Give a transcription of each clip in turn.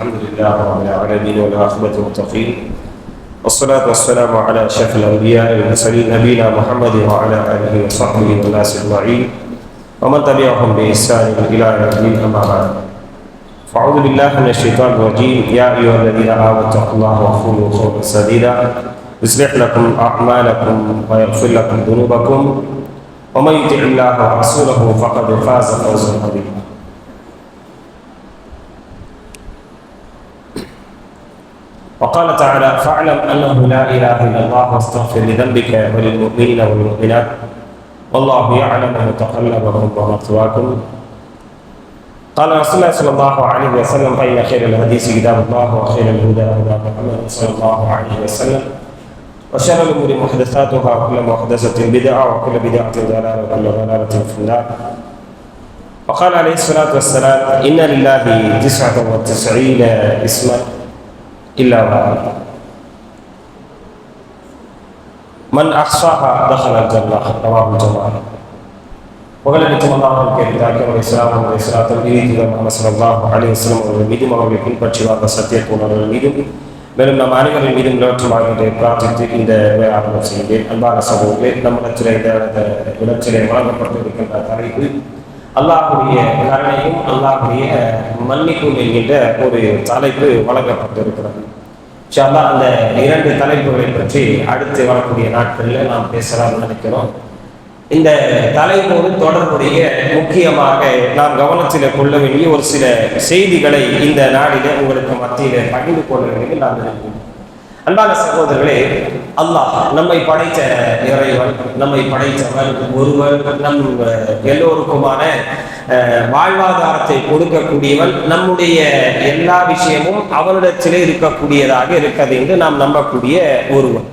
الحمد لله رب العالمين والعاقبة للمتقين. والصلاة والسلام على أشرف الأنبياء والمرسلين نبينا محمد وعلى آله وصحبه والناس أجمعين. ومن تبعهم بإحسان إلى يوم الدين أما بعد. فأعوذ بالله من الشيطان الرجيم. يا أيها الذين آمنوا اتقوا الله وقولوا قولا سديدا. يصلح لكم أعمالكم ويغفر لكم ذنوبكم. ومن يطع الله ورسوله فقد فاز فوزا عظيما. وقال تعالى فاعلم أنه لا إله إلا الله واستغفر لذنبك وللمؤمنين والمؤمنات والله يعلم متقلبكم ومثواكم. قال رسول الله صلى الله عليه وسلم فإن خير الحديث كتاب الله وخير الهدى هدى محمد صلى الله عليه وسلم وشر الأمور محدثاتها وكل محدثة بدعة وكل بدعة ضلالة وكل ضلالة في النار. وقال عليه الصلاة والسلام إن لله تسعة وتسعين اسما. إلا واحد من أحصاها دخل الجنة رواه الجماعة புகழளிக்கும் அல்லாமல் கேட்டார்கள் ஒரு இஸ்லாம் ஒரு இஸ்லாத்தில் நீதிகள் முகமது சல்லாஹ் அலி வஸ்லம் அவர்கள் மீதும் அவர்களை பின்பற்றி வாழ்ந்த சத்தியத்துவர்கள் மீதும் மேலும் நம் அனைவரின் மீதும் நிலவற்றமாக பிரார்த்தித்து இந்த ஆரம்பம் செய்கிறேன் அன்பான சகோதரர்களே நம்மிடத்திலே இந்த இடத்திலே வழங்கப்பட்டிருக்கின்ற தலைப்பு அல்லாஹுடைய கருணையும் அல்லாஹுடைய மன்னிப்பும் என்கின்ற ஒரு தலைப்பு வழங்கப்பட்டிருக்கிறது. இன்ஷால்லா அந்த இரண்டு தலைப்புகளை பற்றி அடுத்து வரக்கூடிய நாட்களில் நாம் பேசலாம்னு நினைக்கிறோம். இந்த தலைப்போடு தொடர்புடைய முக்கியமாக நாம் கவனத்தில் கொள்ள வேண்டிய ஒரு சில செய்திகளை இந்த நாளிலே உங்களுக்கு மத்தியில் பகிர்ந்து கொள்ள வேண்டிய நான் நினைக்கிறேன் அன்பான சகோதரர்களே அல்லாஹ் நம்மை படைத்த இறைவன் நம்மை படைத்தவன் ஒருவன் நம் எல்லோருக்குமான வாழ்வாதாரத்தை கொடுக்கக்கூடியவன் நம்முடைய எல்லா விஷயமும் அவனிடத்திலே இருக்கக்கூடியதாக இருக்கிறது என்று நாம் நம்பக்கூடிய ஒருவன்.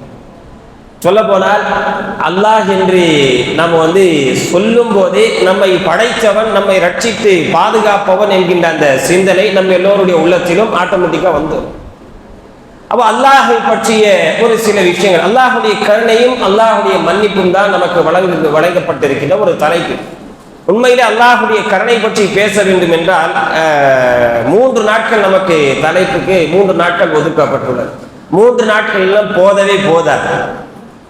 சொல்ல போனால் அல்லாஹ் என்று நம்ம வந்து சொல்லும் போதே நம்மை படைத்தவன் நம்மை ரட்சித்து பாதுகாப்பவன் என்கின்ற அந்த சிந்தனை நம்ம எல்லோருடைய உள்ளத்திலும் ஆட்டோமேட்டிக்காக வந்துடும் அப்போ அல்லாஹை பற்றிய ஒரு சில விஷயங்கள். அல்லாஹுடைய கருணையும் அல்லாஹுடைய மன்னிப்பும் தான் நமக்கு வழங்கு வழங்கப்பட்டிருக்கின்ற ஒரு தலைப்பு. உண்மையிலே அல்லாஹுடைய கருணை பற்றி பேச வேண்டும் என்றால் மூன்று நாட்கள் நமக்கு தலைப்புக்கு மூன்று நாட்கள் ஒதுக்கப்பட்டுள்ளது. மூன்று நாட்கள் போதவே போதாது.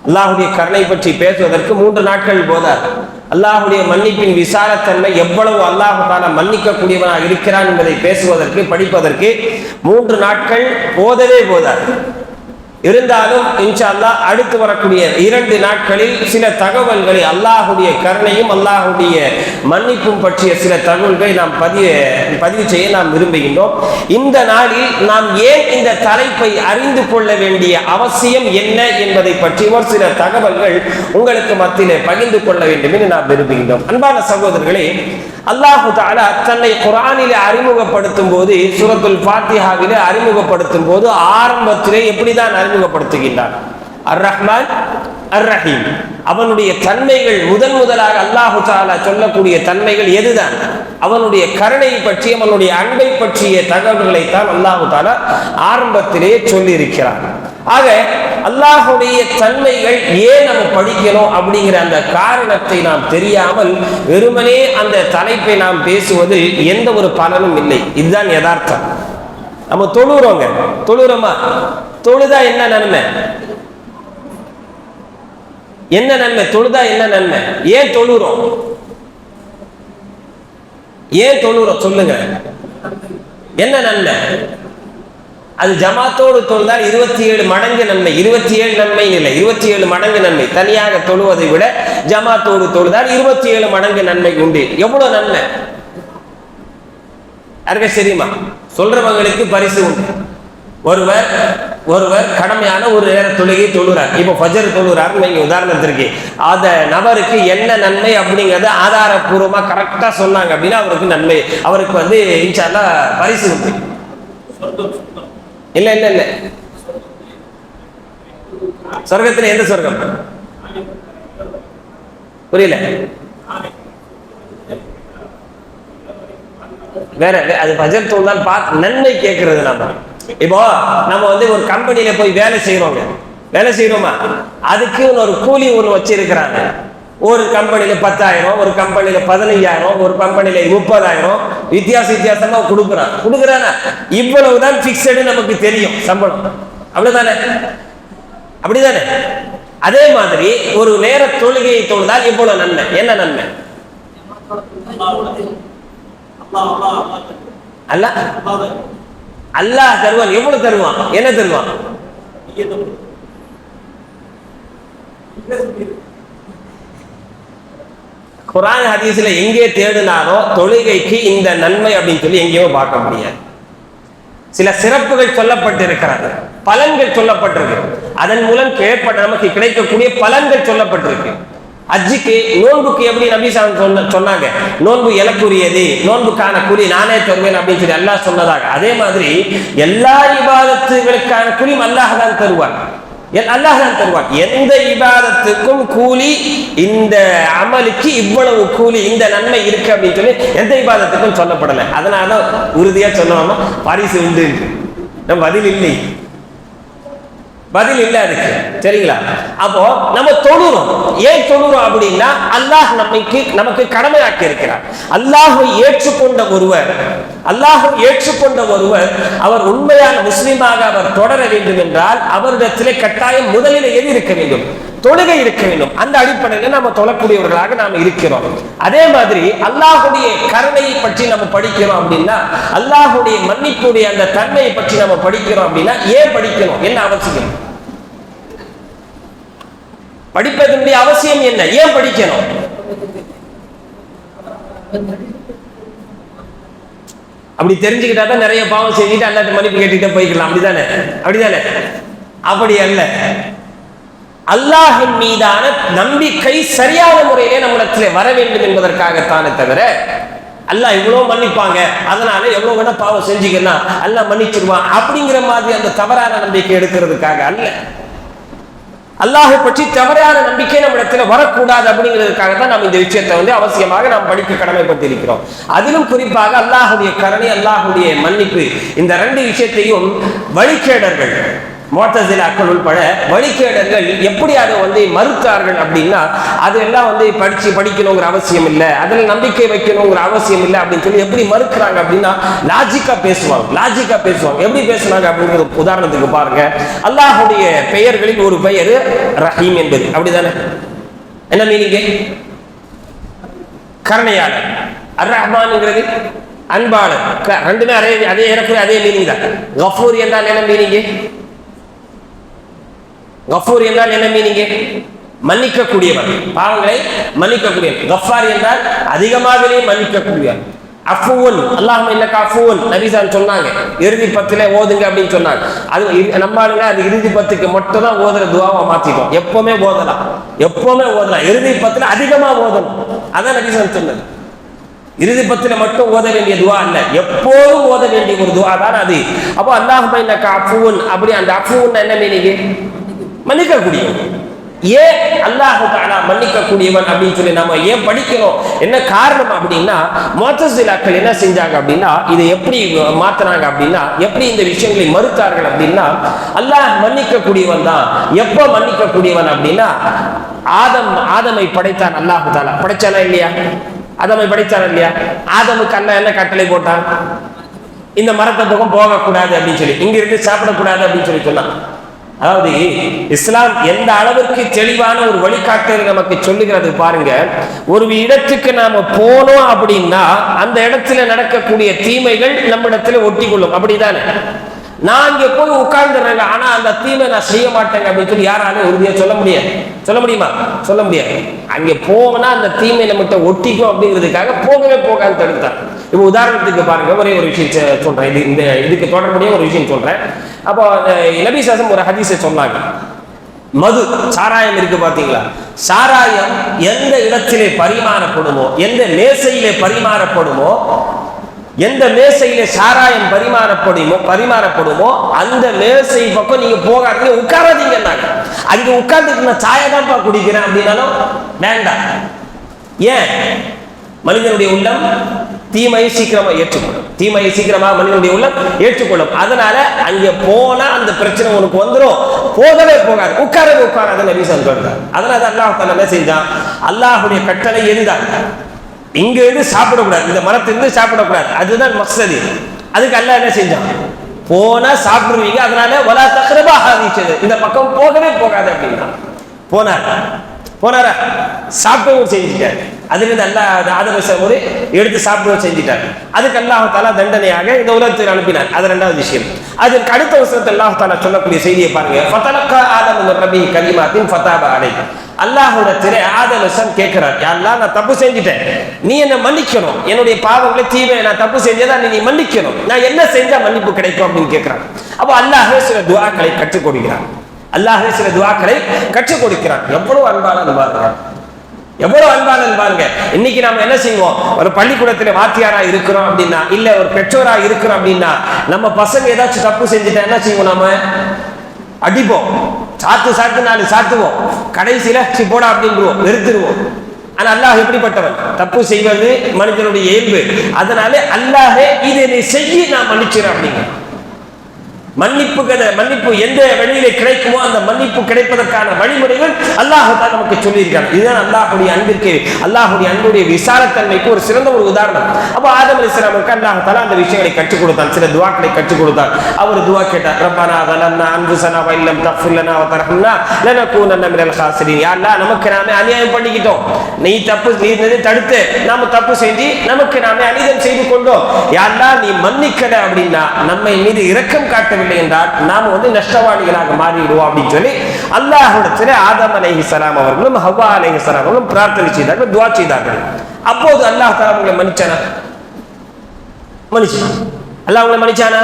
அல்லாஹுடைய கருணை பற்றி பேசுவதற்கு மூன்று நாட்கள் போதாது. அல்லாஹுடைய மன்னிப்பின் விசாரத்தன்மை எவ்வளவு அல்லாஹு தான மன்னிக்கக்கூடியவனாக இருக்கிறான் என்பதை பேசுவதற்கு படிப்பதற்கு மூன்று நாட்கள் போதவே போதாது. இருந்தாலும் இன்ஷா அல்லாஹ் அடுத்து வரக்கூடிய இரண்டு நாட்களில் சில தகவல்களை அல்லாஹுடைய கருணையும் அல்லாஹுடைய மன்னிப்பும் பற்றிய சில தகவல்களை நாம் பதிவு பதிவு செய்ய நாம் விரும்புகின்றோம். இந்த நாளில் நாம் ஏன் இந்த தலைப்பை அறிந்து கொள்ள வேண்டிய அவசியம் என்ன என்பதை பற்றி ஒரு சில தகவல்கள் உங்களுக்கு மத்தியிலே பகிர்ந்து கொள்ள வேண்டும் என்று நாம் விரும்புகின்றோம். அன்பான சகோதரர்களே அல்லாஹு தாலா தன்னை குரானிலே அறிமுகப்படுத்தும் போது சுரத்துல் பாத்தியாவிலே அறிமுகப்படுத்தும் போது ஆரம்பத்திலே எப்படிதான் அறிமுகப்படுத்துகின்றான். அர் ரஹ்மான் அர் ரஹீம் அவனுடைய தன்மைகள் முதன் முதலாக அல்லாஹு தாலா சொல்லக்கூடிய தன்மைகள் எதுதான்? அவனுடைய கருணை பற்றி அவனுடைய அன்பை பற்றிய தகவல்களை தான் அல்லாஹு தாலா ஆரம்பத்திலே சொல்லி இருக்கிறான் ஆக அல்லாஹுடைய தன்மைகள் ஏன் நம்ம படிக்கணும் அப்படிங்கிற அந்த காரணத்தை நாம் தெரியாமல் வெறுமனே அந்த தலைப்பை நாம் பேசுவதில் எந்த ஒரு பலனும் இல்லை. இதுதான் யதார்த்தம். நம்ம தொழுறோங்க. தொழுறோமா? தொழுதா என்ன நன்மை? என்ன நன்மை? தொழுதா என்ன நன்மை? ஏன் தொழுறோம்? ஏன் தொழுறோம்? சொல்லுங்க. என்ன நன்மை? அது ஜமாத்தோடு தொழுதால் இருபத்தி ஏழு மடங்கு நன்மை. இருபத்தி ஏழு நன்மை இல்லை இருபத்தி ஏழு மடங்கு நன்மை. தனியாக தொழுவதை விட ஜமாத்தோடு தொழுதால் இருபத்தி ஏழு மடங்கு நன்மை உண்டு. எவ்வளவு நன்மை? யாருக்க தெரியுமா? சொல்றவங்களுக்கு பரிசு உண்டு. ஒருவர் ஒருவர் கடமையான ஒரு நேர தொழுகை தொழுறார் இப்போ ஃபஜர் தொழுறாருன்னு வைங்க உதாரணத்திற்கு அந்த நபருக்கு என்ன நன்மை அப்படிங்கிறத ஆதாரப்பூர்வமாக கரெக்டாக சொன்னாங்க அப்படின்னா அவருக்கு நன்மை. அவருக்கு வந்து இன்ஷால்லா பரிசு உண்டு. இல்லை இல்ல இல்ல. சொர்க்கத்துல எந்த சொர்க்கம்? புரியல. வேற அது பஜர் தோல் பார்த்து நன்மை கேட்கறது நம்ம இப்போ நம்ம வந்து ஒரு கம்பெனியில போய் வேலை செய்யறோங்க வேலை செய்யறோமா அதுக்கு ஒரு கூலி ஒன்று வச்சிருக்கிறாங்க. ஒரு கம்பெனியில பத்தாயிரம் ஒரு கம்பெனியில பதினைஞ்சாயிரம் ஒரு கம்பெனியில முப்பதாயிரம் வித்தியாச வித்தியாசமா கொடுக்குறான். கொடுக்குறானா? இவ்வளவுதான் பிக்சடு நமக்கு தெரியும் சம்பளம். அப்படிதானே? அப்படிதானே? அதே மாதிரி ஒரு நேர தொழுகையை தொழுதால் இவ்வளவு நன்மை? என்ன நன்மை? அல்ல. அல்லாஹ் தருவான் எவ்வளவு தருவான்? என்ன தருவான்? குரான் ஹதீஸ்ல எங்கே தேடினாலும் தொழுகைக்கு இந்த நன்மை அப்படின்னு சொல்லி எங்கேயோ பார்க்க முடியாது. சில சிறப்புகள் சொல்லப்பட்டிருக்கிறது. பலன்கள் சொல்லப்பட்டிருக்கு. அதன் மூலம் ஏற்பட்ட நமக்கு கிடைக்கக்கூடிய பலன்கள் சொல்லப்பட்டிருக்கு. அஜிக்கு நோன்புக்கு எப்படி நபிசாமி சொன்ன சொன்னாங்க? நோன்பு எனக்குரியது நோன்புக்கான கூலி நானே தருவேன் அப்படின்னு சொல்லி அல்லாஹ் சொன்னதாக. அதே மாதிரி எல்லா இபாதத்துகளுக்கான குறியும் அல்லாஹ் தான் தருவார் எல்- அல்லாஹ் தான் தருவான். எந்த இபாதத்துக்கும் கூலி இந்த அமலுக்கு இவ்வளவு கூலி இந்த நன்மை இருக்கு அப்படின்னு சொல்லி எந்த இபாதத்துக்கும் சொல்லப்படலை. அதனால உறுதியா சொன்னோம்னா பரிசு உண்டு. நம்ம பதில் இல்லை. பதில் இல்லை அதுக்கு. சரிங்களா? அப்போ நம்ம தொழுறோம். ஏன் தொழுறோம் அப்படின்னா அல்லாஹ் நம்மைக்கு நமக்கு கடமையாக்கி இருக்கிறார். அல்லாஹை ஏற்றுக்கொண்ட ஒருவர் அல்லாஹை ஏற்றுக்கொண்ட ஒருவர் அவர் உண்மையான முஸ்லீமாக அவர் தொடர வேண்டும் என்றால் அவரிடத்திலே கட்டாயம் முதலில் எது இருக்க வேண்டும்? தொழுகை இருக்க வேண்டும். அந்த அடிப்படையில் நம்ம தொழக்கூடியவர்களாக நாம் இருக்கிறோம். அதே மாதிரி அல்லாஹுடைய கருணையை பற்றி நம்ம படிக்கிறோம் அப்படின்னா அல்லாஹுடைய மன்னிப்புடைய அந்த தன்மையை பற்றி நம்ம படிக்கிறோம் அப்படின்னா ஏன் படிக்கணும்? என்ன அவசியம்? படிப்பதனுடைய அவசியம் என்ன? ஏன் படிக்கணும்? அப்படி தெரிஞ்சுக்கிட்டா தான் நிறைய பாவம் செஞ்சுட்டு அல்லாட்ட மன்னிப்பு கேட்டுட்டு போய்க்கலாம். அப்படிதானே? அப்படிதானே? அப்படி அல்ல. அல்லாஹின் மீதான நம்பிக்கை சரியான முறையிலே நம்மிடத்தில் வர வேண்டும் என்பதற்காகத்தானே தவிர அல்லாஹ் இவ்வளவு மன்னிப்பாங்க அதனால எவ்வளவு வேணா பாவம் செஞ்சுக்கலாம் அல்லாஹ் மன்னிச்சிருவான் அப்படிங்கிற மாதிரி அந்த தவறான நம்பிக்கை எடுக்கிறதுக்காக அல்ல. அல்லாஹை பற்றி தவறான நம்பிக்கை நம்ம இடத்துல வரக்கூடாது அப்படிங்கிறதுக்காக தான் நாம் இந்த விஷயத்தை வந்து அவசியமாக நாம் படிக்க கடமைப்பட்டிருக்கிறோம். அதிலும் குறிப்பாக அல்லாஹுடைய கருணை அல்லாஹுடைய மன்னிப்பு இந்த ரெண்டு விஷயத்தையும் வழிகேடர்கள் மோட்டசிலாக்கள் உட்பட வழிகேடர்கள் எப்படி அதை வந்து மறுத்தார்கள் அப்படின்னா அதெல்லாம் வந்து படிச்சு படிக்கணுங்கிற அவசியம் இல்லை. அதில் நம்பிக்கை வைக்கணுங்கிற அவசியம் இல்லை அப்படின்னு சொல்லி எப்படி மறுக்கிறாங்க அப்படின்னா லாஜிக்கா பேசுவாங்க. லாஜிக்கா பேசுவாங்க. எப்படி பேசுனாங்க அப்படிங்கிறது உதாரணத்துக்கு பாருங்க. அல்லாஹுடைய பெயர்களில் ஒரு பெயர் ரஹீம் என்பது. அப்படிதானே? என்ன மீனிங்க கருணையாளர். அர் ரஹ்மான்ங்கிறது அன்பாளர் ரெண்டுமே அதே அதே ஏறக்குறைய அதே மீனிங் தான். கஃபூர் என்றால் என்ன மீனிங்க கஃபூர் என்றால் என்ன மீனிங்க மன்னிக்கக்கூடியவர். பாவங்களை மன்னிக்கக்கூடியவர் கஃபார் என்றால் அதிகமாகவே மன்னிக்கக்கூடியவர் அஃபுவன். அல்லாஹ் இன்னக்க அஃபுவன்? நபிசான் சொன்னாங்க. இறுதி பத்துல ஓதுங்க அப்படின்னு சொன்னாங்க. அது நம்ம ஆளுங்க அது இறுதி பத்துக்கு மட்டும் தான் ஓதுற துவாவை மாத்திட்டோம். எப்பவுமே ஓதலாம். எப்பவுமே ஓதலாம். இறுதி பத்துல அதிகமா ஓதணும். அதான் நபிசான் சொன்னது. இறுதி பத்துல மட்டும் ஓத வேண்டிய துவா அல்ல. எப்போதும் ஓத வேண்டிய ஒரு துவா தான் அது. அப்போ அல்லாஹ் இன்னக்க அஃபுவன்? அப்படி அந்த அஃபுவன் என்ன மீனிங்க மன்னிக்கக்கூடியவன். ஏன் அல்லாஹு தாலா மன்னிக்கக்கூடியவன் அப்படின்னு சொல்லி நம்ம ஏன் படிக்கணும் என்ன காரணம் அப்படின்னா மோத்தசிலாக்கள் என்ன செஞ்சாங்க அப்படின்னா இதை எப்படி மாத்துனாங்க அப்படின்னா எப்படி இந்த விஷயங்களை மறுத்தார்கள் அப்படின்னா அல்லாஹ் மன்னிக்கக்கூடியவன் தான். எப்போ மன்னிக்கக்கூடியவன் அப்படின்னா ஆதம் ஆதமை படைத்தான் அல்லாஹு தாலா படைச்சானா இல்லையா? ஆதமை படைச்சானா இல்லையா? ஆதமுக்கு அண்ணா என்ன கட்டளை போட்டான்? இந்த மரத்தை பக்கம் போகக்கூடாது அப்படின்னு சொல்லி இங்க இருந்து சாப்பிடக்கூடாது அப்படின்னு சொல்லி சொன்னான். அதாவது இஸ்லாம் எந்த அளவிற்கு தெளிவான ஒரு வழிகாட்டல் நமக்கு சொல்லுகிறது பாருங்க. ஒரு இடத்துக்கு நாம போனோம் அப்படின்னா அந்த இடத்துல நடக்கக்கூடிய தீமைகள் நம்ம இடத்துல ஒட்டி கொள்ளும் அப்படிதானே? நான் இங்க போய் உட்கார்ந்துடுறேங்க ஆனா அந்த தீமை நான் செய்ய மாட்டேங்க அப்படின்னு சொல்லி யாராலும் உறுதியா சொல்ல முடியாது. சொல்ல முடியுமா? சொல்ல முடியாது. அங்க போனா அந்த தீமை நம்மகிட்ட ஒட்டிக்கும் அப்படிங்கிறதுக்காக போகவே போகாது தடுத்தான் இப்போ உதாரணத்துக்கு பாருங்க ஒரே ஒரு விஷயம் சொல்கிறேன் சொல்றேன். இது இந்த இதுக்கு தொடர்புடைய ஒரு விஷயம் சொல்றேன். அப்போ நபி சாசம் ஒரு ஹதீஸை சொன்னாங்க. மது சாராயம் இருக்கு பாத்தீங்களா சாராயம் எந்த இடத்திலே பரிமாறப்படுமோ எந்த மேசையிலே பரிமாறப்படுமோ எந்த மேசையிலே சாராயம் பரிமாறப்படுமோ பரிமாறப்படுமோ அந்த மேசை பக்கம் நீங்க போகாதீங்க உட்காராதீங்கன்னாங்க. அங்க உட்கார்ந்துட்டு நான் சாயை தான்ப்பா குடிக்கிறேன் அப்படின்னாலும் வேண்டாம். ஏன்? மனிதனுடைய உள்ளம் தீமையை சீக்கிரமா ஏற்றுக்கொள்ளும். தீமையை சீக்கிரமாக மனிதனுடைய உள்ளம் ஏற்றுக்கொள்ளும். அதனால அங்க போனா அந்த பிரச்சனை உனக்கு வந்துடும் போகவே போகாது. உட்காரவே உட்காராத நபி சொல்றாங்க அதனால அல்லாஹ் தாலா என்ன செஞ்சான்? அல்லாஹுடைய கட்டளை எதுதான்? இங்க இருந்து சாப்பிடக்கூடாது. இந்த மரத்திலிருந்து சாப்பிடக்கூடாது. அதுதான் மக்சது அதுக்கு அல்லாஹ் என்ன செஞ்சான்? போனா சாப்பிடுவீங்க. அதனால வலா தக்ரபா ஹாதிச்சது இந்த பக்கம் போகவே போகாது அப்படின்னா. போனார். போனாரா? சாப்பிடவும் செஞ்சுட்டார். அதுலேருந்து அல்லாஹ் ஆதரவு போது எடுத்து சாப்பிடவும் செஞ்சுட்டார். அதுக்கு அல்லாஹ் தாலா தண்டனையாக இந்த உலகத்தில் அனுப்பினார். அது ரெண்டாவது விஷயம். அதுக்கு அடுத்த வருஷத்தில் அல்லாஹ் தாலா சொல்லக்கூடிய செய்தியை பாருங்க. ஃபதலக்கா ஆதம் ரபி கலிமாத்தின் ஃபத்தாபா அலை அல்லாஹோட திரை ஆதலசன் கேட்கிறார். யாரெல்லாம் நான் தப்பு செஞ்சுட்டேன். நீ என்னை மன்னிக்கணும். என்னுடைய பாவங்களை தீமை நான் தப்பு செஞ்சதா நீ நீ மன்னிக்கணும். நான் என்ன செஞ்சா மன்னிப்பு கிடைக்கும்? அப்படின்னு கேட்கிறான். அப்போ அல்லாஹே சில துவாக்களை கற்றுக் கொடுக்கிறான். அல்லாஹே சில துவாக்களை கற்றுக் கொடுக்கிறான். எவ்வளவு அன்பான பாருங்க. எவ்வளவு அன்பான பாருங்க. இன்னைக்கு நாம என்ன செய்வோம்? ஒரு பள்ளிக்கூடத்துல வாத்தியாரா இருக்கிறோம் அப்படின்னா இல்ல ஒரு பெற்றோரா இருக்கிறோம் அப்படின்னா நம்ம பசங்க ஏதாச்சும் தப்பு செஞ்சுட்டா என்ன செய்வோம் நாம? அடிப்போம். சாத்து சாத்து நாலு சாத்துவோம். கடைசியில சி போடா அப்படின்றுவோம். வெறுத்துருவோம். ஆனா அல்லாஹ் எப்படிப்பட்டவன்? தப்பு செய்வது மனிதனுடைய இயல்பு. அதனால அல்லாஹே இதை நீ செய்ய நான் மன்னிச்சிடறேன் அப்படிங்க. மன்னிப்பு மன்னிப்பு எந்த வழியிலே கிடைக்குமோ அந்த மன்னிப்பு கிடைப்பதற்கான வழிமுறைகள் அல்லாஹ் தான் நமக்கு சொல்லியிருக்காங்க இதுதான் அல்லாஹுடைய அன்பிற்கு அல்லாஹுடைய அன்புடைய விசாலத்தன்மைக்கு ஒரு சிறந்த ஒரு உதாரணம். அப்போ ஆதம் அலிஸ்லாமுக்கு அல்லாஹ் தலா அந்த விஷயங்களை கற்றுக் கொடுத்தான் சில துவாக்களை கற்றுக் கொடுத்தான். அவர் துவா கேட்டார் ரப்பனா தலன்னா அன்புசனா வைல்லம் தஃபுல்லனா வதரஹம்னா லனகூனன்ன மினல் காசிரின் யாரா நமக்கு நாமே அநியாயம் பண்ணிக்கிட்டோம். நீ தப்பு நீ தடுத்து நாம தப்பு செஞ்சு நமக்கு நாமே அனிதம் செய்து கொண்டோம். யாரா நீ மன்னிக்கல அப்படின்னா நம்மை மீது இரக்கம் காட்டவில்லை என்றால் நாம் வந்து நஷ்டவாளிகளாக மாறிடுவோம் அப்படின்னு சொல்லி அல்லாஹ்விடத்தில் ஆதம் அலைஹிஸ்ஸலாம் அவர்களும் ஹவ்வா சலாம் அவர்களும் பிரார்த்தனை செய்தார்கள் துவா செய்தார்கள். அப்போது அல்லாஹ் தஆலா அவங்களை மன்னிச்சானா? மன்னிச்சான். அல்லாஹ் அவங்களை மன்னிச்சானா?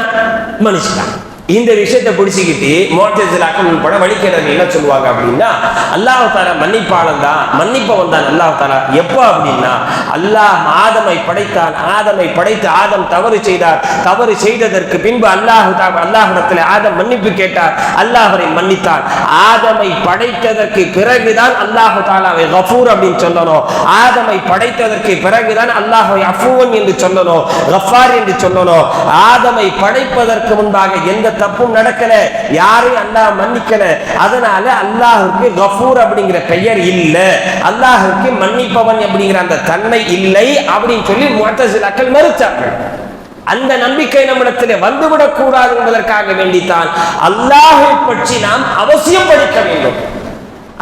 மன்னிச்சுட்டான். இந்த விஷயத்தை பிடிச்சிக்கிட்டு மோட்டசிலாக்கள் உட்பட வழிகேடர்கள் என்ன சொல்லுவாங்க அப்படின்னா அல்லாஹ் தாலா மன்னிப்பாளன் தான் மன்னிப்பவன் தான் அல்லாஹ் தாலா எப்போ அப்படின்னா அல்லாஹ் ஆதமை படைத்தான் ஆதமை படைத்து ஆதம் தவறு செய்தார். தவறு செய்ததற்கு பின்பு அல்லாஹ் அல்லாஹிடத்தில் ஆதம் மன்னிப்பு கேட்டார். அல்லாஹரை மன்னித்தான். ஆதமை படைத்ததற்கு பிறகுதான் அல்லாஹு தாலாவை கஃபூர் அப்படின்னு சொல்லணும். ஆதமை படைத்ததற்கு பிறகுதான் அல்லாஹை அஃபூவன் என்று சொல்லணும். கஃபார் என்று சொல்லணும். ஆதமை படைப்பதற்கு முன்பாக எந்த தப்பும் நடக்கல யாரையும் அல்லாஹ் மன்னிக்கல. அதனால அல்லாஹுக்கு கஃபூர் அப்படிங்கிற பெயர் இல்ல. அல்லாஹுக்கு மன்னிப்பவன் அப்படிங்கிற அந்த தன்மை இல்லை அப்படின்னு சொல்லி முத்தசிலாக்கள் மறுத்தார்கள். அந்த நம்பிக்கை நம்மிடத்தில் வந்துவிடக் கூடாது என்பதற்காக வேண்டித்தான் அல்லாஹை பற்றி நாம் அவசியம் படிக்க வேண்டும்.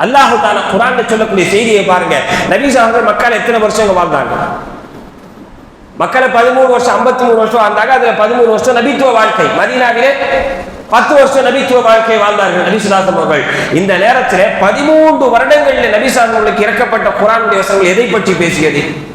அல்லாஹு தான குரான் சொல்லக்கூடிய செய்தியை பாருங்க. நபீஸ் அவர்கள் மக்கள் எத்தனை வருஷங்க வாழ்ந்தாங்க? மக்களை பதிமூணு வருஷம் ஐம்பத்தி மூணு வருஷம் வாழ்ந்தாங்க. அதுல பதிமூணு வருஷம் நபித்துவ வாழ்க்கை. மதீனாவிலே பத்து வருஷம் நபித்துவ வாழ்க்கை வாழ்ந்தார்கள் நபிசுதாசம் அவர்கள். இந்த நேரத்தில் பதிமூன்று வருடங்களில் நபிசாசம் அவர்களுக்கு இறக்கப்பட்ட குரானுடைய வசனங்கள் எதை பற்றி பேசியது?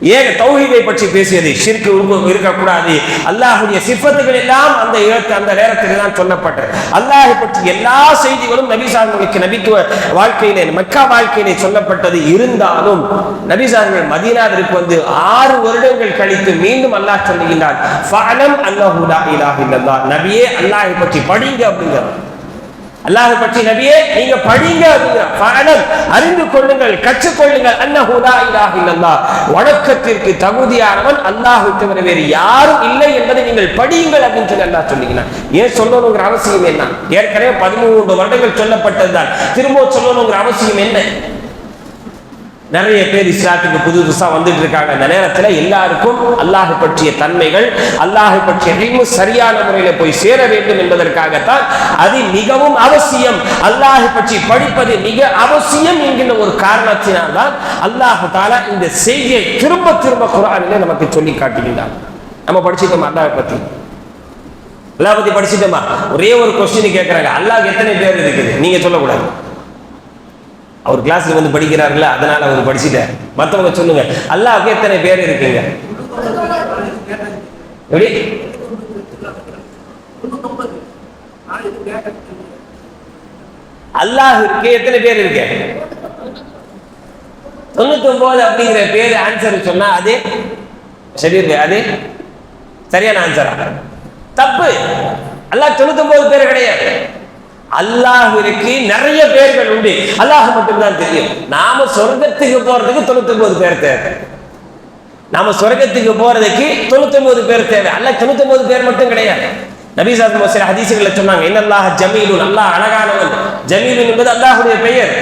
ஏக தௌஹீதை பற்றி பேசியது ஷிர்க் உருவ- இருக்கக்கூடாது. அல்லாஹுடைய சிஃபத்துகள் எல்லாம் அந்த இடத்து- அந்த நேரத்தில் தான் சொல்லப்பட்டது. அல்லாஹை பற்றி எல்லா செய்திகளும் நபிசார்களுக்கு நபித்துவ வாழ்க்கையிலே மக்கா வாழ்க்கையிலே சொல்லப்பட்டது. இருந்தாலும் நபிசார்கள் மதீனாவிற்கு வந்து ஆறு வருடங்கள் கழித்து மீண்டும் அல்லாஹ் சொல்லுகின்றான் நபியே அல்லாஹை பற்றி படிங்க அப்படிங்கிறார் அல்லாஹ் பற்றி நபியே நீங்க படிங்க அறிந்து கொள்ளுங்கள் கற்றுக்கொள்ளுங்கள். அன்னஹுதா இலாஹ வணக்கத்திற்கு தகுதியானவன் அல்லாஹு தவிர வேறு யாரும் இல்லை என்பதை நீங்கள் படியுங்கள் அப்படின்னு சொல்லி அல்லாஹ் சொல்லுகிறான் ஏன் சொல்லணுங்கிற அவசியம் என்ன? ஏற்கனவே பதிமூன்று வருடங்கள் சொல்லப்பட்டதுதான். திரும்ப சொல்லணுங்கிற அவசியம் என்ன? நிறைய பேர் இஸ்லாத்துக்கு புது புதுசாக வந்துட்டு இருக்காங்க. அந்த நேரத்தில் எல்லாருக்கும் அல்லாஹ் பற்றிய தன்மைகள் அல்லாஹை பற்றிய அறிவு சரியான முறையில் போய் சேர வேண்டும் என்பதற்காகத்தான் அது மிகவும் அவசியம். அல்லாஹை பற்றி படிப்பது மிக அவசியம் என்கின்ற ஒரு காரணத்தினால் தான் அல்லாஹ் தாலா இந்த செய்தியை திரும்ப திரும்ப குரானிலே நமக்கு சொல்லி காட்டுகின்றான். நம்ம படிச்சிட்டோமா அல்லாஹை பற்றி அல்லாஹ் பத்தி படிச்சிட்டோமா? ஒரே ஒரு கொஸ்டின் கேட்கறாங்க அல்லாஹ் எத்தனை பேர் இருக்குது? நீங்க சொல்லக்கூடாது. அவர் கிளாஸ்ல வந்து படிக்கிறாருல்ல அதனால அவர் படிச்சுட்டார். மத்தவங்க சொல்லுங்க. அல்லாவுக்கு எத்தனை பேர் இருக்குங்க? எப்படி? அல்லாஹ்விற்கு எத்தனை பேர் இருக்கு? தொண்ணூத்தி ஒன்பது அப்படிங்கிற பேர் ஆன்சர் சொன்னா அது சரி இருக்கு. அது சரியான ஆன்சரா தப்பு. அல்லாஹ் தொண்ணூத்தி ஒன்பது பேர் கிடையாது. அல்லாஹ்விற்கு நிறைய பேர்கள் உண்டு. அல்லாஹ் மட்டும்தான் தெரியும். நாம சொர்க்கத்துக்கு போறதுக்கு தொண்ணூத்தி ஒன்பது பேர் தேவை. நாம சொர்க்கத்துக்கு போறதுக்கு தொண்ணூத்தி ஒன்பது பேர் தேவை. அல்ல தொண்ணூத்தி ஒன்பது பேர் மட்டும் கிடையாது. நபிசாத் சில ஹதீசுகளை சொன்னாங்க என்னல்லாஹ் ஜமீலுன். அல்லாஹ் அழகானவன். ஜமீலுன் என்பது அல்லாஹுடைய பெயர்.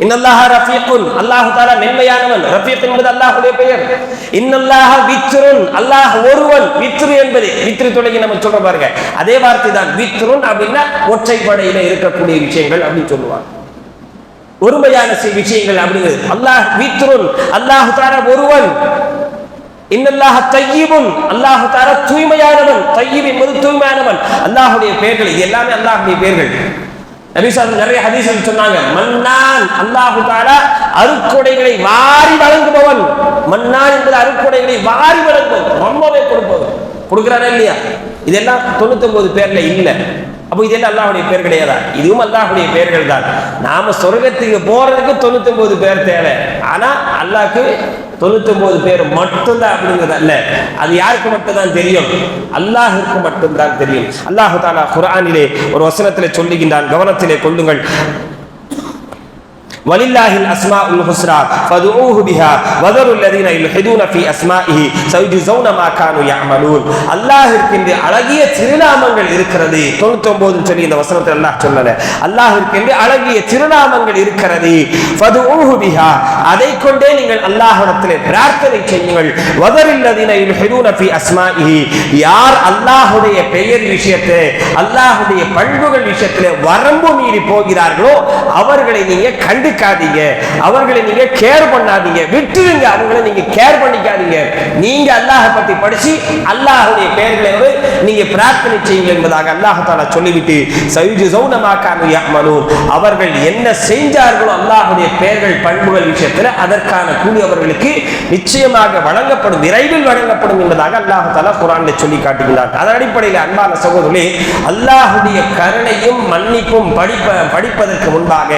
இன்னல்லாஹ ரஃபீக்குன். அல்லாஹ் தஆலா மென்மையானவன். ரஃபீக் என்பது அல்லாஹ்வுடைய பெயர். இன்னல்லாஹ வித்ருன். அல்லாஹ் ஒருவன். வித்ரு என்பது வித்ரு தொடங்கி நம்ம சொல்ற பாருங்க. அதே வார்த்தை தான் வித்ருன் அப்படின்னா ஒற்றைப்படையில இருக்கக்கூடிய விஷயங்கள் அப்படின்னு சொல்லுவாங்க. ஒருமையான சி- விஷயங்கள் அப்படிங்கிறது. அல்லாஹ் வித்ருன். அல்லாஹ் தஆலா ஒருவன். இன்னல்லாஹ தையிபுன். அல்லாஹ் தஆலா தூய்மையானவன். தையிப் என்பது தூய்மையானவன். அல்லாஹ்வுடைய பெயர்கள். இது எல்லாமே அல்லாஹுடைய பெயர்கள். நபிசாஸ் நிறைய ஹதீஸ்கள் சொன்னாங்க. மன்னான் அல்லாஹு தாலா அருக்கொடைகளை வாரி வழங்குபவன். மன்னான் என்பது அருக்கொடைகளை வாரி வழங்குபவன். ரொம்பவே கொடுப்பவன் கொடுக்குறாரா இல்லையா? இதெல்லாம் தொண்ணூத்தொன்பது பேர்ல இல்லை. அப்போ இதெல்லாம் அல்லாஹுடைய பேர் கிடையாதா? இதுவும் அல்லாஹுடைய பேர்கள் தான். நாம சொர்க்கத்துக்கு போறதுக்கு தொண்ணூத்தொன்பது பேர் தேவை. ஆனா அல்லாஹ்க்கு தொண்ணூத்தொம்பது பேர் மட்டும்தான் அப்படிங்கிறது அல்ல. அது யாருக்கு மட்டும்தான் தெரியும்? அல்லாஹிற்கு மட்டும்தான் தெரியும். அல்லாஹு தாலா குரானிலே ஒரு வசனத்திலே சொல்லுகின்றான். கவனத்திலே கொள்ளுங்கள். வலில்லாஹில் அஸ்மா உல் ஹுஸ்ரா ஃபதுஊஹு பிஹா வதரு அல்லதீன யுல்ஹிதூன ஃபீ அஸ்மாஇஹி சயுஜூன மா கானு யஅமலூன் அல்லாஹ்விற்கென்று அழகிய திருநாமங்கள் இருக்கிறது. 99 சொல்லி இந்த வசனத்தை அல்லாஹ் சொல்லல. அல்லாஹ்விற்கென்று அழகிய திருநாமங்கள் இருக்கிறது. ஃபதுஊஹு பிஹா அதை கொண்டே நீங்கள் அல்லாஹ்விடத்திலே பிரார்த்தனை செய்யுங்கள். வதரு அல்லதீன யுல்ஹிதூன ஃபீ அஸ்மாஇஹி யார் அல்லாஹ்வுடைய பெயர் விஷயத்தை அல்லாஹ்வுடைய பண்புகள் விஷயத்திலே வரம்பு மீறி போகிறார்களோ அவர்களை நீங்க கண்டு கண்டுக்காதீங்க அவர்களை நீங்க கேர் பண்ணாதீங்க. விட்டுருங்க. அவங்களை நீங்க கேர் பண்ணிக்காதீங்க. நீங்க அல்லாஹ பத்தி படிச்சு அல்லாஹுடைய பெயர்களை வந்து நீங்க பிரார்த்தனை செய்யுங்கள் என்பதாக அல்லாஹால சொல்லிவிட்டு சயுஜு சௌனமாக்கானு அவர்கள் என்ன செஞ்சார்களோ அல்லாஹுடைய பெயர்கள் பண்புகள் விஷயத்துல அதற்கான கூலி அவர்களுக்கு நிச்சயமாக வழங்கப்படும் விரைவில் வழங்கப்படும் என்பதாக அல்லாஹால தாலா குரான்ல சொல்லி காட்டுகிறார் அதன் அடிப்படையில் அன்பான சகோதரே அல்லாஹுடைய கருணையும் மன்னிப்பும் படிப்ப படிப்பதற்கு முன்பாக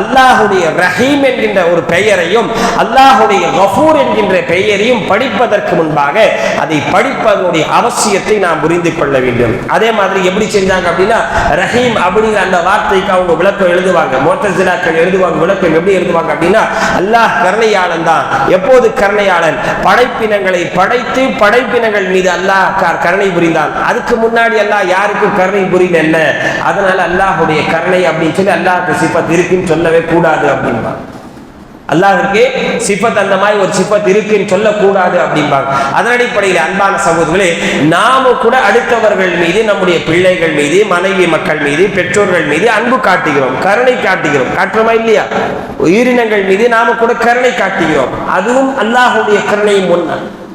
அல்லாஹுடைய அல்லாஹுடைய ரஹீம் என்கின்ற ஒரு பெயரையும் அல்லாஹுடைய கஃபூர் என்கின்ற பெயரையும் படிப்பதற்கு முன்பாக அதை படிப்பதனுடைய அவசியத்தை நாம் புரிந்து கொள்ள வேண்டும். அதே மாதிரி எப்படி செஞ்சாங்க அப்படின்னா ரஹீம் அப்படிங்கிற அந்த வார்த்தைக்கு அவங்க விளக்கம் எழுதுவாங்க. மோத்தசிலாக்கள் எழுதுவாங்க விளக்கம் எப்படி எழுதுவாங்க அப்படின்னா அல்லாஹ் கருணையாளன் தான். எப்போது கருணையாளன்? படைப்பினங்களை படைத்து படைப்பினங்கள் மீது அல்லாஹ் கருணை புரிந்தான். அதுக்கு முன்னாடி அல்லாஹ் யாருக்கும் கருணை புரியல என்ன? அதனால அல்லாஹுடைய கருணை அப்படின்னு சொல்லி அல்லாஹ் சிப்பத் இருக்குன்னு சொல்லவே கூடாது. கூடாது அப்படின்பாங்க அல்லாஹ்விற்கு சிப்பத் அந்த மாதிரி ஒரு சிப்பத் இருக்குன்னு சொல்லக்கூடாது அப்படிம்பாங்க. அதன் அடிப்படையில் அன்பான சகோதரர்களே நாம கூட அடுத்தவர்கள் மீது நம்முடைய பிள்ளைகள் மீது மனைவி மக்கள் மீது பெற்றோர்கள் மீது அன்பு காட்டுகிறோம் கருணை காட்டுகிறோம். காட்டுறோமா இல்லையா? உயிரினங்கள் மீது நாம கூட கருணை காட்டுகிறோம். அதுவும் அல்லாஹுடைய கருணையும் ஒன்று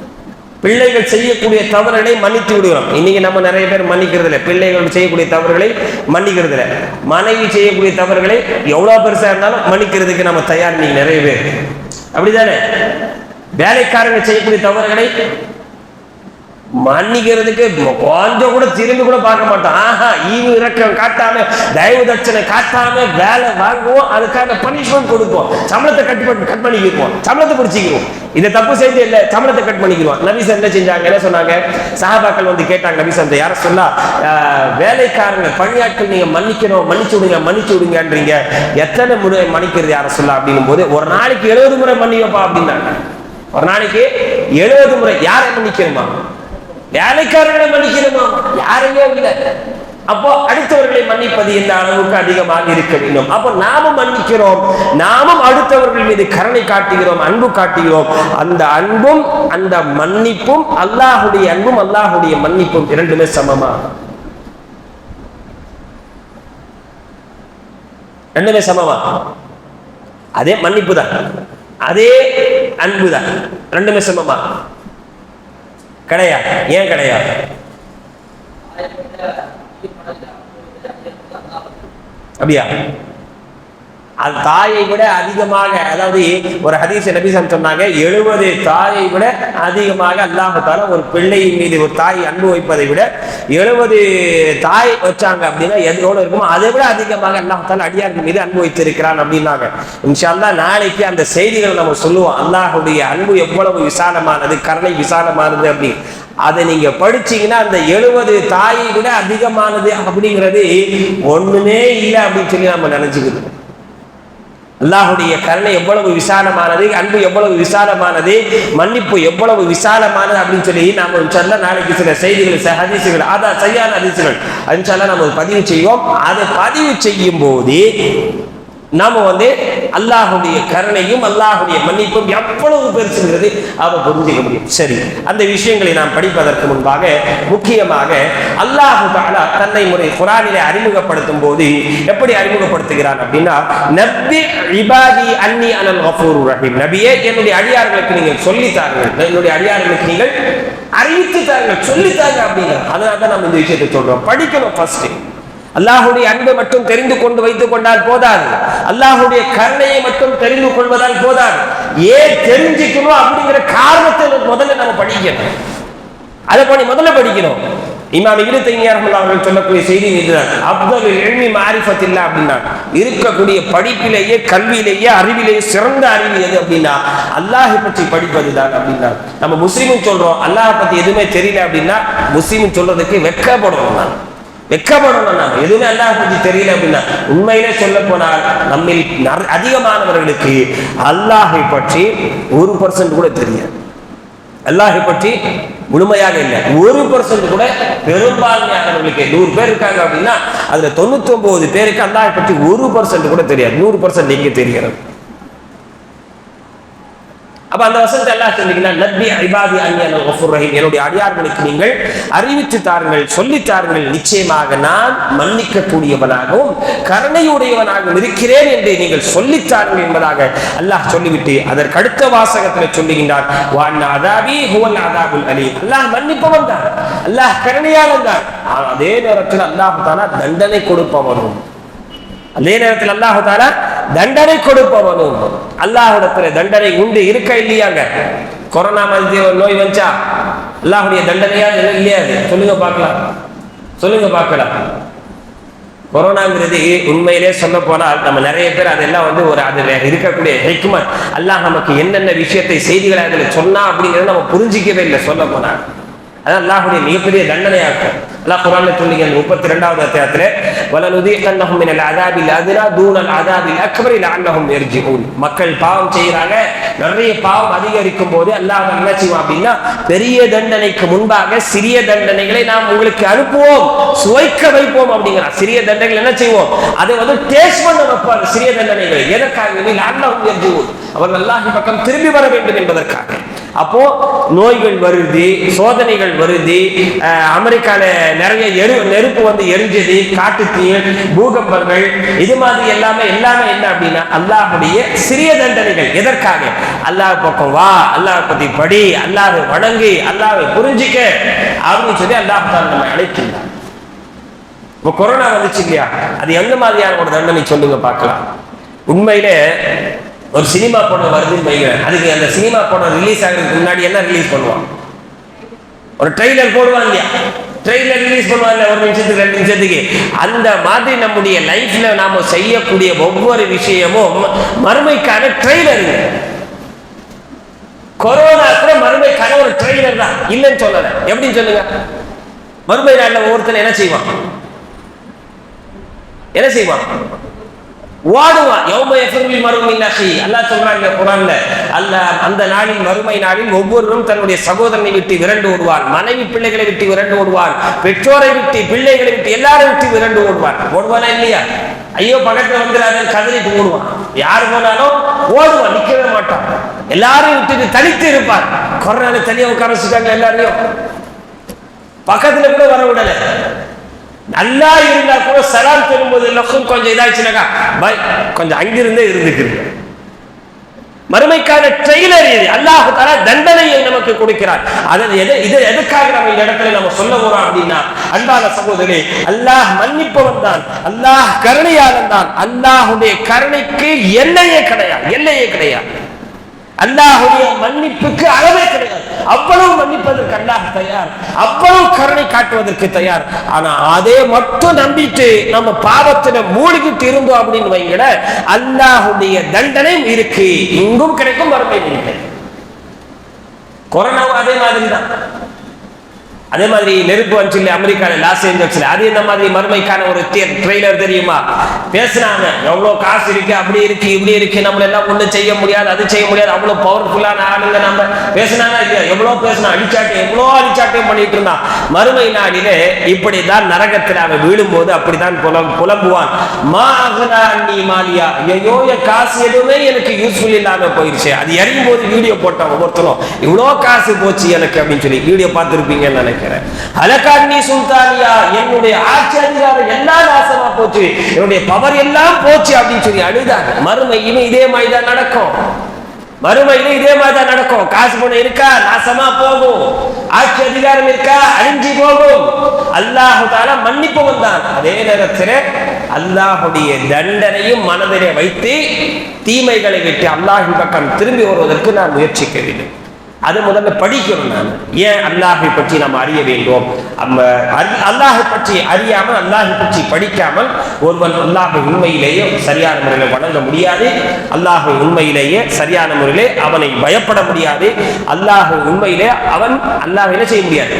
பிள்ளைகள் செய்யக்கூடிய தவறுகளை மன்னித்து விடுகிறோம். இன்னைக்கு நம்ம நிறைய பேர் மன்னிக்கிறது இல்லை பிள்ளைகள் செய்யக்கூடிய தவறுகளை மன்னிக்கிறது இல்லை மனைவி செய்யக்கூடிய தவறுகளை எவ்வளவு பெருசா இருந்தாலும் மன்னிக்கிறதுக்கு நம்ம தயார் நீங்க நிறைய பேர். அப்படிதானே வேலைக்காரங்க செய்யக்கூடிய தவறுகளை மன்னிக்கிறதுக்கு கொஞ்சம் கூட திரும்பி கூட பார்க்க மாட்டோம் ஆஹா ஈவு இறக்கம் காட்டாம தயவு தட்சணை காட்டாம வேலை வாங்குவோம். அதுக்கான பனிஷ்மெண்ட் கொடுப்போம். சம்பளத்தை கட் பண்ணி கட் பண்ணிக்கிடுவோம் சம்பளத்தை பிடிச்சிக்கிடுவோம் இதை தப்பு செஞ்சு இல்ல சம்பளத்தை கட் பண்ணிக்கிருவோம். நபிசன் என்ன செஞ்சாங்க என்ன சொன்னாங்க? சஹாபாக்கள் வந்து கேட்டாங்க நபிசன் யார சொன்னா ஆஹ், வேலைக்காரங்க பணியாட்கள் நீங்க மன்னிக்கணும் மன்னிச்சு விடுங்க மன்னிச்சு விடுங்கன்றீங்க. எத்தனை முறை மன்னிக்கிறது யார சொல்லா அப்படின்னும் போது ஒரு நாளைக்கு எழுபது முறை மன்னிப்பா அப்படின்னாங்க. ஒரு நாளைக்கு எழுபது முறை யாரை மன்னிக்கணுமா? வேலைக்காரர்களை மன்னிக்கணுமா யாரையோ இல்லை. அப்போ அடுத்தவர்களை மன்னிப்பது இந்த அளவுக்கு அதிகமாக இருக்க வேண்டும்? அப்போ நாமும் மன்னிக்கிறோம். நாமும் அடுத்தவர்கள் மீது கருணை காட்டுகிறோம் அன்பு காட்டுகிறோம். அந்த அன்பும் அந்த மன்னிப்பும் அல்லாஹுடைய அன்பும் அல்லாஹுடைய மன்னிப்பும் இரண்டுமே சமமா? ரெண்டுமே சமமா? அதே மன்னிப்பு தான் அதே அன்பு தான் ரெண்டுமே சமமா? கிடையாது ஏன் கிடையாது அப்படியா? அது தாயை விட அதிகமாக அதாவது ஒரு ஹதீஸ் நபிசன் சொன்னாங்க எழுபது தாயை விட அதிகமாக அல்லாமத்தால ஒரு பிள்ளையின் மீது ஒரு தாய் அன்பு வைப்பதை விட எழுபது தாய் வச்சாங்க அப்படின்னா எது எவ்வளவு இருக்குமோ அதை விட அதிகமாக அல்லாஹால அடியார்கள் மீது அன்பு வைத்திருக்கிறான் அப்படின்னாங்க. இன்ஷால்லா நாளைக்கு அந்த செய்திகளை நம்ம சொல்லுவோம். அல்லாஹுடைய அன்பு எவ்வளவு விசாலமானது கருணை விசாலமானது அப்படின்னு அதை நீங்க படிச்சீங்கன்னா அந்த எழுபது தாயை விட அதிகமானது அப்படிங்கிறது ஒண்ணுமே இல்லை அப்படின்னு சொல்லி நம்ம நினைச்சுக்கிறோம் அல்லாஹுடைய கருணை எவ்வளவு விசாலமானது அன்பு எவ்வளவு விசாலமானது மன்னிப்பு எவ்வளவு விசாலமானது அப்படின்னு சொல்லி நாம சொல்ல நாளைக்கு சில செய்திகள் சில ஹதீசுகள் அதான் சரியான ஹதீசுகள் அன்சால நம்ம பதிவு செய்வோம். அதை பதிவு செய்யும் போது நாம வந்து அல்லாஹுடைய கருணையும் அல்லாஹுடைய மன்னிப்பும் எவ்வளவு பெருசுங்கிறது அவ புரிஞ்சுக்க முடியும். சரி அந்த விஷயங்களை நாம் படிப்பதற்கு முன்பாக முக்கியமாக அல்லாஹு தாலா தன்னை முறை குரானிலே அறிமுகப்படுத்தும் போது எப்படி அறிமுகப்படுத்துகிறான் அப்படின்னா நபி இபாதி அன்னி அனல் கபூர் ரஹீம். நபியே என்னுடைய அடியார்களுக்கு நீங்கள் சொல்லித்தார்கள் என்னுடைய அடியார்களுக்கு நீங்கள் அறிவித்து தாருங்கள் சொல்லித்தாங்க அப்படிங்கிற. அதனால தான் நம்ம இந்த விஷயத்தை சொல்றோம். படிக்கணும் ஃபர்ஸ்ட் அல்லாஹுடைய அன்பை மட்டும் தெரிந்து கொண்டு வைத்துக் கொண்டால் போதாது. அல்லாஹுடைய கருணையை மட்டும் தெரிந்து கொள்வதால் போதாது. ஏன் தெரிஞ்சுக்கணும் அப்படிங்கிற காரணத்தை முதல்ல நம்ம படிக்கணும். அதை பண்ணி முதல்ல படிக்கணும். இமாம் இரு அவர்கள் சொல்லக்கூடிய செய்தி இதுதான். அப்தல் எழுமி மாரிஃபத்தில்லா அப்படின்னா இருக்கக்கூடிய படிப்பிலேயே கல்வியிலேயே அறிவிலேயே சிறந்த அறிவு எது அப்படின்னா அல்லாஹை பற்றி படிப்பதுதான் அப்படின்னா நம்ம முஸ்லீமும் சொல்றோம். அல்லாஹை பத்தி எதுவுமே தெரியல அப்படின்னா முஸ்லீமும் சொல்றதுக்கு வெட்கப்படணும் தான் வெக்கப்படணும் நாம் எதுவுமே அல்லாஹ் பத்தி தெரியல அப்படின்னா உண்மையிலே சொல்ல போனால் நம்மில் அதிகமானவர்களுக்கு அல்லாஹை பற்றி ஒரு பர்சன்ட் கூட தெரியாது. அல்லாஹை பற்றி முழுமையாக இல்லை. ஒரு பர்சன்ட் கூட பெரும்பான்மையானவர்களுக்கு நூறு பேர் இருக்காங்க அப்படின்னா அதுல தொண்ணூத்தி ஒன்பது பேருக்கு அல்லாஹை பற்றி ஒரு பர்சன்ட் கூட தெரியாது. நூறு பர்சன்ட் எங்கே தெரிகிறது? அப்ப அந்த வசனத்தை எல்லாம் சொன்னீங்கன்னா நபி ஐபாதி அன்னியன் ரஹீம். என்னுடைய அடியார்களுக்கு நீங்கள் அறிவித்து தாருங்கள் சொல்லி தாருங்கள். நிச்சயமாக நான் மன்னிக்கக்கூடியவனாகவும் கருணையுடையவனாகவும் இருக்கிறேன் என்று நீங்கள் சொல்லித்தாருங்கள் என்பதாக அல்லாஹ் சொல்லிவிட்டு அதற்கு அடுத்த வாசகத்தில் சொல்லுகின்றான் வான் அதாபி ஹுவல் அதாபுல் அலி அல்லாஹ் மன்னிப்பவன் தான். அல்லாஹ் கருணையாளன் தான். அதே நேரத்தில் அல்லாஹ் தானா தண்டனை கொடுப்பவனும். அதே நேரத்தில் அல்லாஹு தாலா தண்டனை கொடுப்பவனும் அல்லாஹ்விடத்துல தண்டனை உண்டு இருக்க இல்லையாங்க? கொரோனா மாதிரி ஒரு நோய் வந்துச்சா? அல்லாஹுடைய தண்டனையா இல்லையா சொல்லுங்க பார்க்கலாம். சொல்லுங்க பார்க்கலாம். கொரோனாங்கிறது உண்மையிலே சொல்ல போனால் நம்ம நிறைய பேர் அதெல்லாம் வந்து ஒரு அதுல இருக்கக்கூடிய ஹெக்மத். அல்லாஹ் நமக்கு என்னென்ன விஷயத்தை செய்திகளை அதில் சொன்னா அப்படிங்கிறத நம்ம புரிஞ்சிக்கவே இல்லை சொல்ல போனால். அதான் அல்லாஹுடைய மிகப்பெரிய தண்டனையாக்கும் அல்லாஹ் குரான்ல சொல்லுங்க முப்பத்தி ரெண்டாவது அத்தியாயத்துல வலனுதீகன்னஹும் மினல் அதாபில் அதுரா தூனல் அதாபில் அக்பரி லஅன்னஹும் யர்ஜிஊன். மக்கள் பாவம் செய்யறாங்க நிறைய பாவம் அதிகரிக்கும் போது அல்லாஹ் என்ன செய்வான் அப்படின்னா பெரிய தண்டனைக்கு முன்பாக சிறிய தண்டனைகளை நாம் உங்களுக்கு அனுப்புவோம். சுவைக்க வைப்போம் அப்படிங்கிறான். சிறிய தண்டனைகள் என்ன செய்வோம்? அதை வந்து டேஸ்ட் பண்ண வைப்பாங்க சிறிய தண்டனைகளை. எதற்காக லஅன்னஹும் யர்ஜிஊன். அவர்கள் அல்லாஹ் பக்கம் திரும்பி வர வேண்டும் என்பதற்காக. அப்போ நோய்கள் வருது சோதனைகள் வருது அஹ் அமெரிக்கால நிறைய எரு நெருப்பு வந்து எரிஞ்சது காட்டுத்தீயல் பூகம்பங்கள் இது மாதிரி எல்லாமே எல்லாமே என்ன அப்படின்னா அல்லாஹுடைய சிறிய தண்டனைகள். எதற்காக? அல்லாஹ் பக்கம் வா அல்லாஹ் பத்தி படி அல்லாஹ் வணங்கு அல்லாஹ் புரிஞ்சிக்க அப்படின்னு சொல்லி அல்லாஹ் தான் நம்ம அழைக்கின்றார் இப்போ கொரோனா வந்துச்சு இல்லையா? அது எந்த மாதிரியான ஒரு தண்டனை சொல்லுங்க பார்க்கலாம். உண்மையிலே ஒரு சினிமா படம் வருதுன்னு வைக்கிறேன் அதுக்கு அந்த சினிமா படம் ரிலீஸ் ஆகிறதுக்கு முன்னாடி என்ன ரிலீஸ் பண்ணுவான்? ஒரு ட்ரெய்லர் போடுவான் இல்லையா ட்ரெய்லர் ரிலீஸ் பண்ணுவாங்க. ஒரு நிமிஷத்துக்கு ரெண்டு நிமிஷத்துக்கு. அந்த மாதிரி நம்முடைய லைஃப்ல நாம செய்யக்கூடிய ஒவ்வொரு விஷயமும் மறுமைக்கான ட்ரெய்லருங்க கொரோனா கூட மறுமைக்கான ஒரு ட்ரெய்லர் தான். இல்லைன்னு சொல்லல. எப்படின்னு சொல்லுங்க? மறுமை நாள்ல ஒவ்வொருத்தன் என்ன செய்வான்? என்ன செய்வான்? ஓடுவான் யௌம எஃபர்வில் மறுமை நஷி அல்லாஹ் சொல்றாங்க குரான்ல அல்ல அந்த நாளில் மறுமை நாளில் ஒவ்வொருவரும் தன்னுடைய சகோதரனை விட்டு விரண்டு ஓடுவான். மனைவி பிள்ளைகளை விட்டு விரண்டு ஓடுவான். பெற்றோரை விட்டு பிள்ளைகளை விட்டு எல்லாரும் விட்டு விரண்டு ஓடுவான். ஓடுவானா இல்லையா? ஐயோ பக்கத்துல வந்துடாத கதறிட்டு ஓடுவான். யாரு போனாலும் ஓடுவான் நிக்கவே மாட்டான். எல்லாரும் விட்டு தனித்து இருப்பார். கொரோனால தனியா உட்கார வச்சுட்டாங்க எல்லாரையும்? பக்கத்துல கூட வர விடல. நல்லா இருந்தா கூட சலாம் தரும்போது லக்கும் கொஞ்சம் இதாச்சுனாக்கா பை கொஞ்சம் அங்கிருந்தே இருந்துக்கிறது. மறுமைக்கான ட்ரெய்லர் இது. அல்லாஹ் தஆலா தண்டனையை நமக்கு கொடுக்கிறார். அதை எது இது எதுக்காக நம்ம இந்த இடத்துல நம்ம சொல்ல போறோம் அப்படின்னா அன்பான சகோதரி அல்லாஹ் மன்னிப்பவன் தான். அல்லாஹ் கருணையாளன் தான். அல்லாஹுடைய கருணைக்கு எல்லையே கிடையாது எல்லையே கிடையாது. அல்லாஹுடைய மன்னிப்புக்கு அளவே கிடையாது. அவ்வளவு மன்னிப்பதற்கு அல்லாஹ் தயார். அவ்வளவு கருணை காட்டுவதற்கு தயார். ஆனா அதே மட்டும் நம்பிட்டு நம்ம பாவத்துல மூழ்கிட்டு இருந்தோம் அப்படின்னு வைங்கட அல்லாஹுடைய தண்டனை இருக்கு. இங்கும் கிடைக்கும் வறுமை கொரோனாவும் அதே மாதிரி தான் அதே மாதிரி நெருப்பு வந்துச்சு அமெரிக்காவில் லாஸ் ஏஞ்சல்ஸ்ல. அது இந்த மாதிரி மறுமைக்கான ஒரு ட்ரெய்லர் தெரியுமா? பேசுனாங்க எவ்வளோ காசு இருக்கு அப்படி இருக்கு இப்படி இருக்கு நம்மள எல்லாம் ஒன்றும் செய்ய முடியாது அது செய்ய முடியாது அவ்வளோ பவர்ஃபுல்லான ஆளுங்க நம்ம. பேசினானா இல்லையா எவ்வளோ பேசினா அடிச்சாட்டம் எவ்வளோ அடிச்சாட்டம் பண்ணிட்டு இருந்தான். மறுமை நாடிலே இப்படிதான் நரகத்தில் அவன் வீழும்போது அப்படிதான் புலம் புலம்புவான். மா மாலியா. ஐயோ என் காசு எதுவுமே எனக்கு யூஸ்ஃபுல் இல்லாம போயிருச்சு. அது இறங்கும் போது வீடியோ போட்டோம் ஒவ்வொருத்தரும். இவ்வளோ காசு போச்சு எனக்கு அப்படின்னு சொல்லி வீடியோ பார்த்துருப்பீங்கன்னு நினைக்கிறேன். அலக்காண்ணி சுல்தானியா என்னுடைய ஆட்சி அதிகாரம் எல்லாம் நாசமா போச்சு. என்னுடைய பவர் எல்லாம் போச்சு அப்படின்னு சொல்லி அழுதாங்க. மறுமையிலும் இதே மாதிரி தான் நடக்கும் மறுமையிலும் இதே மாதிரி தான் நடக்கும். காசு பணம் இருக்கா? நாசமா போகும். ஆட்சி அதிகாரம் இருக்கா? அழிஞ்சு போகும். அல்லாஹு தாலா மன்னிப்பவன் தான் அதே நேரத்தில் அல்லாஹுடைய தண்டனையும் மனதிலே வைத்து தீமைகளை விட்டு அல்லாஹின் பக்கம் திரும்பி வருவதற்கு நான் முயற்சிக்க வேண்டும் அது முதல்ல படிக்கணும் நான் ஏன் அல்லாஹை பற்றி நாம் அறிய வேண்டும்? நம்ம அறி- அல்லாஹை பற்றி அறியாமல் அல்லாஹை பற்றி படிக்காமல் ஒருவன் அல்லாஹை உண்மையிலேயே சரியான முறையில் வணங்க முடியாது. அல்லாஹை உண்மையிலேயே சரியான முறையிலே அவனை பயப்பட முடியாது. அல்லாஹை உண்மையிலே அவன் அல்லாஹ் என்ன செய்ய முடியாது?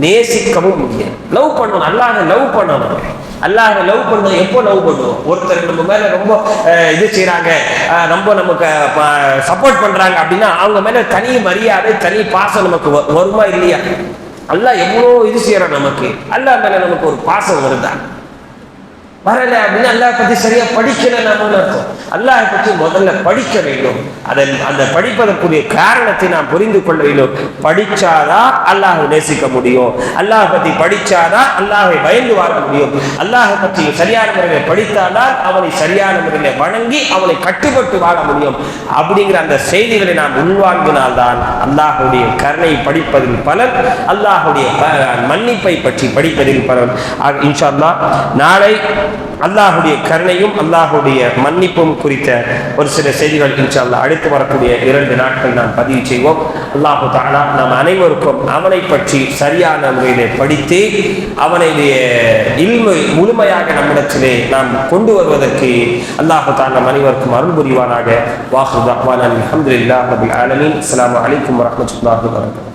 நேசிக்கவும் முடியாது. லவ் பண்ணணும். அல்லாஹை லவ் பண்ணணும். அல்லாஹ் லவ் பண்ண எப்போ லவ் பண்ணுவோம் ஒருத்தர் நம்ம மேல ரொம்ப இது செய்கிறாங்க ரொம்ப நமக்கு சப்போர்ட் பண்றாங்க அப்படின்னா அவங்க மேல தனி மரியாதை தனி பாசம் நமக்கு வ- வருமா இல்லையா? அல்லாஹ் எவ்வளோ இது செய்யறான் நமக்கு? அல்லாஹ் மேல நமக்கு ஒரு பாசம் வருதான் வரல அப்படின்னு அல்லாஹ் பத்தி சரியா படிக்கல நாம அர்த்தம்? அல்லாஹ் பற்றி முதல்ல படிக்க வேண்டும். அதன் அந்த படிப்பதற்குரிய காரணத்தை நாம் புரிந்து கொள்ள வேண்டும். படிச்சாதான் அல்லாஹ் நேசிக்க முடியும். அல்லாஹ் பத்தி படிச்சாதான் அல்லாஹை பயந்து வாழ முடியும். அல்லாஹ் பற்றி சரியான முறையில் படித்தாதான் அவனை சரியான முறையில் வணங்கி அவனை கட்டுப்பட்டு வாழ முடியும். அப்படிங்கிற அந்த செய்திகளை நாம் உள்வாங்கினால்தான் அல்லாஹுடைய கருணை படிப்பதில் பலன் அல்லாஹுடைய மன்னிப்பை பற்றி படிப்பதில் பலன். இன்ஷா நாளை அல்லாஹுடைய கருணையும் அல்லாஹுடைய மன்னிப்பும் குறித்த ஒரு சில செய்திகள் இன்ஷா அடுத்து வரக்கூடிய இரண்டு நாட்கள் நாம் பதிவு செய்வோம். அல்லாஹு தாலா நாம் அனைவருக்கும் அவனை பற்றி சரியான முறையிலே படித்து அவனுடைய இல்மை முழுமையாக நம்மிடத்திலே நாம் கொண்டு வருவதற்கு அல்லாஹு தாலா நம் அனைவருக்கும் அருள் புரிவானாக. வாஹு தாவான் அல்ஹம்துலில்லாஹ் ரபில் ஆலமீன். அஸ்லாம் வலைக்கம் வரஹ்மத்துல்லாஹி வரகம்